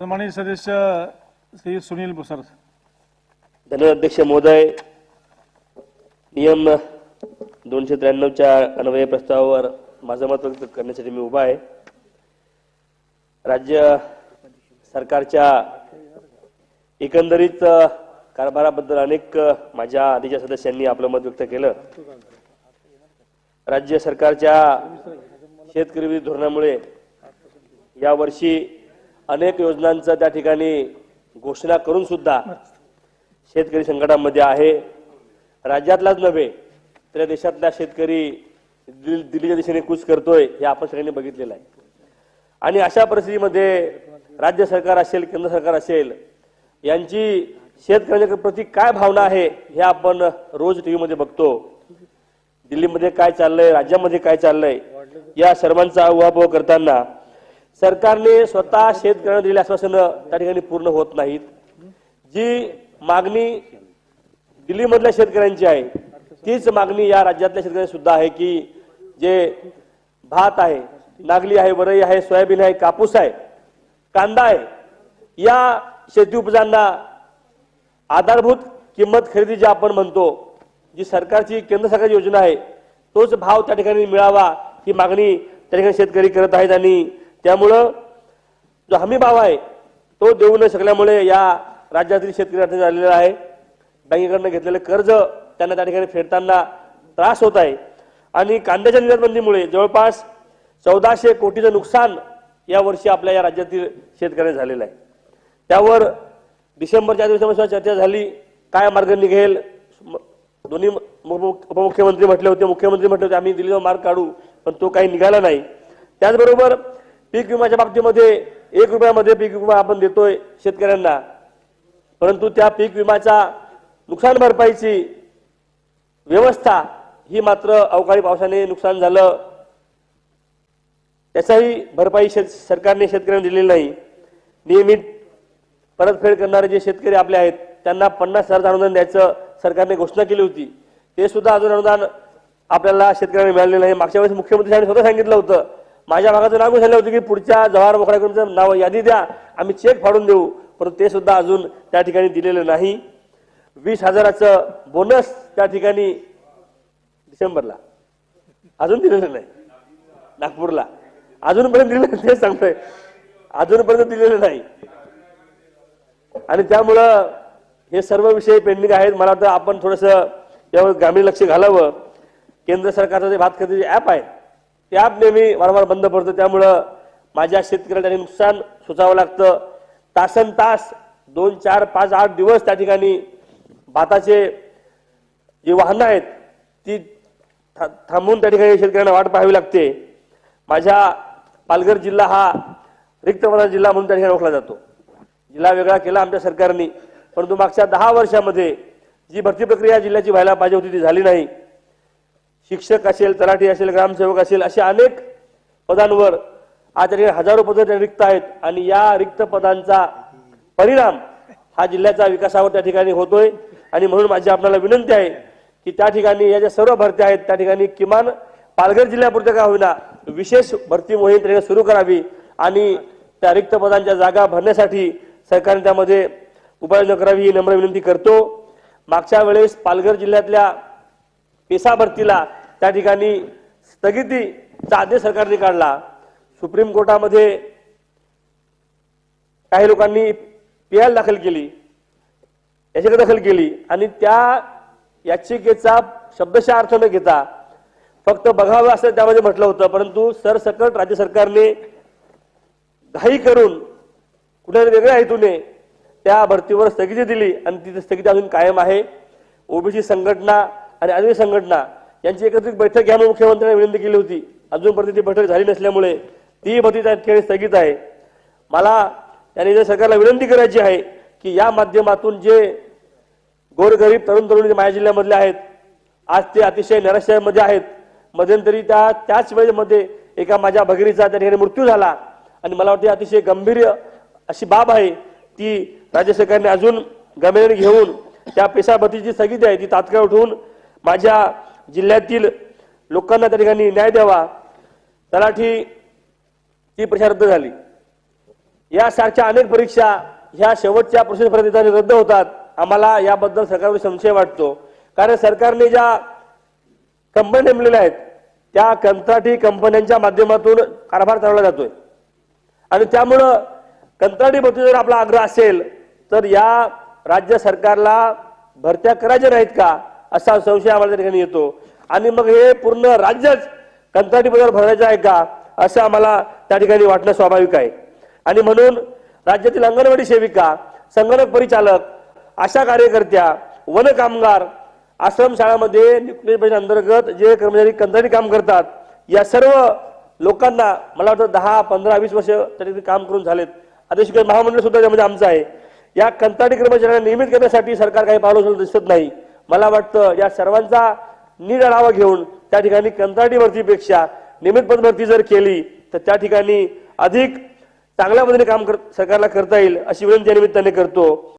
सन्माननीय सदस्य श्री सुनील भुसार धन्यवाद अध्यक्ष महोदय. नियम दोनशे त्र्याण्णवच्या अन्वय प्रस्तावावर माझं मत व्यक्त करण्यासाठी मी उभा आहे. राज्य सरकारच्या एकंदरीत कारभाराबद्दल अनेक माझ्या आधीच्या सदस्यांनी आपलं मत व्यक्त केलं. राज्य सरकारच्या शेतकरी विरोधी धोरणामुळे यावर्षी अनेक योजनांचा त्या ठिकाणी घोषणा करून सुद्धा शेतकरी संकटामध्ये आहे. राज्यातलाच नव्हे तर देशातला शेतकरी दिल- दिल्लीच्या दिशेने कूच करतोय हे आपण सगळ्यांनी बघितलेलं आहे. आणि अशा परिस्थितीमध्ये राज्य सरकार असेल केंद्र सरकार असेल यांची शेतकऱ्यांच्या प्रती काय भावना आहे हे आपण रोज टीव्हीमध्ये बघतो. दिल्लीमध्ये काय चाललंय राज्यामध्ये काय चाललंय या सर्वांचा उहापोह करताना सरकारने स्वतः शेतकऱ्यांना दिलेली आश्वासनं त्या ठिकाणी पूर्ण होत नाहीत. जी मागणी दिल्लीमधल्या शेतकऱ्यांची आहे तीच मागणी या राज्यातल्या शेतकऱ्यांची सुद्धा आहे की जे भात आहे नागली आहे वरई आहे सोयाबीन आहे कापूस आहे कांदा आहे या शेती उपजांना आधारभूत किंमत खरेदी जी आपण म्हणतो जी सरकारची केंद्र सरकारची योजना आहे तोच भाव त्या ठिकाणी मिळावा ही मागणी त्या ठिकाणी शेतकरी करत आहेत आणि त्यामुळं जो हमी भाव आहे तो देऊ न शकल्यामुळे या राज्यातील शेतकरी अडचणी झालेला आहे बँकेकडनं घेतलेलं कर्ज त्यांना त्या ठिकाणी फेडताना त्रास होत आहे. आणि कांद्याच्या निर्यातबंदीमुळे जवळपास चौदाशे कोटीचं नुकसान या वर्षी आपल्या या राज्यातील शेतकऱ्यांना झालेलं आहे. त्यावर डिसेंबरच्या दिवसामध्ये चर्चा झाली काय मार्ग निघेल? म- दोन्ही उपमुख्यमंत्री म्हटले होते मुख्यमंत्री म्हटले होते आम्ही दिल्लीचा मार्ग काढू पण तो काही निघाला नाही. त्याचबरोबर पीक विम्याच्या बाबतीमध्ये एक रुपयामध्ये पीक विमा आपण देतोय शेतकऱ्यांना. परंतु त्या पीक विम्याचा नुकसान भरपाईची व्यवस्था ही मात्र अवकाळी पावसाने नुकसान झालं. त्याचाही भरपाई शेत सरकारने शेतकऱ्यांना दिलेली नाही. नियमित परतफेड करणारे जे शेतकरी आपले आहेत त्यांना पन्नास हजार अनुदान द्यायचं सरकारने घोषणा केली होती. ते सुद्धा अजून अनुदान आपल्याला शेतकऱ्यांना मिळालेलं नाही. मागच्या वेळेस मुख्यमंत्री साहेबांनी स्वतः सांगितलं होतं माझ्या भागाचं लागू झालं होतं की पुढच्या जवाहर बोकडाकडून नाव यादी द्या. आम्ही चेक फाडून देऊ. परंतु ते सुद्धा अजून त्या ठिकाणी दिलेलं नाही. वीस हजाराचं बोनस त्या ठिकाणी डिसेंबरला. अजून दिलेलं नाही. नागपूरला. अजूनपर्यंत दिलेलं नाही, तेच सांगतोय. अजूनपर्यंत दिलेलं नाही. आणि त्यामुळं हे सर्व विषय पेंडिंग आहेत. मला वाटतं आपण थोडस यावर ग्रामीण लक्ष घालावं. केंद्र सरकारचं जे भात खरेदी ॲप आहे ते आप नेहमी वारंवार बंद पडतं त्यामुळं माझ्या शेतकऱ्याला नुकसान सोचावं लागतं. तासन तास दोन चार पाच आठ दिवस त्या ठिकाणी भाताचे जी वाहनं आहेत ती था- थांबून त्या ठिकाणी शेतकऱ्यांना वाट पाहावी लागते. माझ्या पालघर जिल्हा हा रिक्त जिल्हा म्हणून त्या ठिकाणी ओळखला जातो. जिल्हा वेगळा केला आमच्या सरकारने परंतु मागच्या दहा वर्षामध्ये जी भरती प्रक्रिया जिल्ह्याची व्हायला पाहिजे होती ती झाली नाही. शिक्षक असेल तलाठी असेल ग्रामसेवक असेल अशा अनेक पदांवर आज त्या हजारो पदं रिक्त आहेत. आणि या रिक्त पदांचा परिणाम हा जिल्ह्याचा विकासावर त्या ठिकाणी होतोय. आणि म्हणून माझी आपल्याला विनंती आहे की त्या ठिकाणी या ज्या सर्व भरत्या आहेत त्या ठिकाणी किमान पालघर जिल्ह्यापुरतं का होईना विशेष भरती मोहीम त्याने सुरू करावी. आणि त्या रिक्त पदांच्या जागा भरण्यासाठी सरकारने त्यामध्ये उपाययोजना करावी ही नम्र विनंती करतो. मागच्या वेळेस पालघर जिल्ह्यातल्या पेसा भरतीला त्या ठिकाणी स्थगितीचा आदेश सरकारने काढला. सुप्रीम कोर्टामध्ये काही लोकांनी पीआय दाखल केली. याचिका दाखल केली आणि त्या याचिकेचा शब्दशः अर्थ न घेता फक्त बघावं असं त्यामध्ये म्हटलं होतं परंतु सरसकट राज्य सरकारने घाई करून कुठेतरी वेगळ्या हेतूने त्या भरतीवर स्थगिती दिली आणि तिथे स्थगिती अजून कायम आहे. ओबीसी संघटना आणि अन्य संघटना यांची एकत्रित बैठक घ्या म्हणून मुख्यमंत्र्यांनी विनंती केली होती. अजूनपर्यंत ती बैठक झाली नसल्यामुळे ती भरती त्या स्थगित आहे. मला त्यांनी जर सरकारला विनंती करायची आहे की या माध्यमातून जे गोरगरीब तरुण तरुणी माझ्या जिल्ह्यामधले आहेत आज ते अतिशय निराशयामध्ये आहेत. मध्यंतरी त्या त्याच वेळेमध्ये एका माझ्या भगिनीचा त्या ठिकाणी मृत्यू झाला आणि मला वाटते अतिशय गंभीर अशी बाब आहे. ती राज्य सरकारने अजून गंभीर घेऊन त्या पेशाभतीची स्थगिती आहे ती तात्काळ उठवून माझ्या जिल्ह्यातील लोकांना त्या ठिकाणी न्याय द्यावा. तलाठी ती परीक्षा रद्द झाली. यासारख्या अनेक परीक्षा ह्या शेवटच्या प्रोसेसपर्यंत रद्द होतात. आम्हाला याबद्दल सरकारवर संशय वाटतो. कारण सरकारने ज्या कंपन्या नेमलेल्या आहेत त्या कंत्राटी कंपन्यांच्या माध्यमातून कारभार चालवला जातोय. आणि त्यामुळं कंत्राटी भरती जर आपला आग्रह असेल तर या राज्य सरकारला भरत्या करायच्या नाहीत का? असा संशय आम्हाला त्या ठिकाणी येतो. आणि मग हे पूर्ण राज्यच कंत्राटी पदावर भरायचं आहे का असं आम्हाला त्या ठिकाणी वाटणं स्वाभाविक आहे. आणि म्हणून राज्यातील अंगणवाडी सेविका संगणक परिचालक आशा कार्यकर्त्या वन कामगार आश्रमशाळामध्ये न्यूक्लियर अंतर्गत जे कर्मचारी कंत्राटी काम करतात या सर्व लोकांना मला वाटतं दहा पंधरा वीस वर्ष त्या ठिकाणी काम करून झालेत. आता महामंडळ सुद्धा त्यामध्ये आमचं आहे. या कंत्राटी कर्मचाऱ्यांना नियमित करण्यासाठी सरकार काही पावलं उचलत दिसत नाही. मला वाटतं या सर्वांचा नीट आढावा घेऊन त्या ठिकाणी कंत्राटी भरतीपेक्षा नियमित पद भरती जर केली तर त्या ठिकाणी अधिक चांगल्या पद्धतीने काम कर सरकारला करता येईल अशी विनंती या निमित्ताने करतो.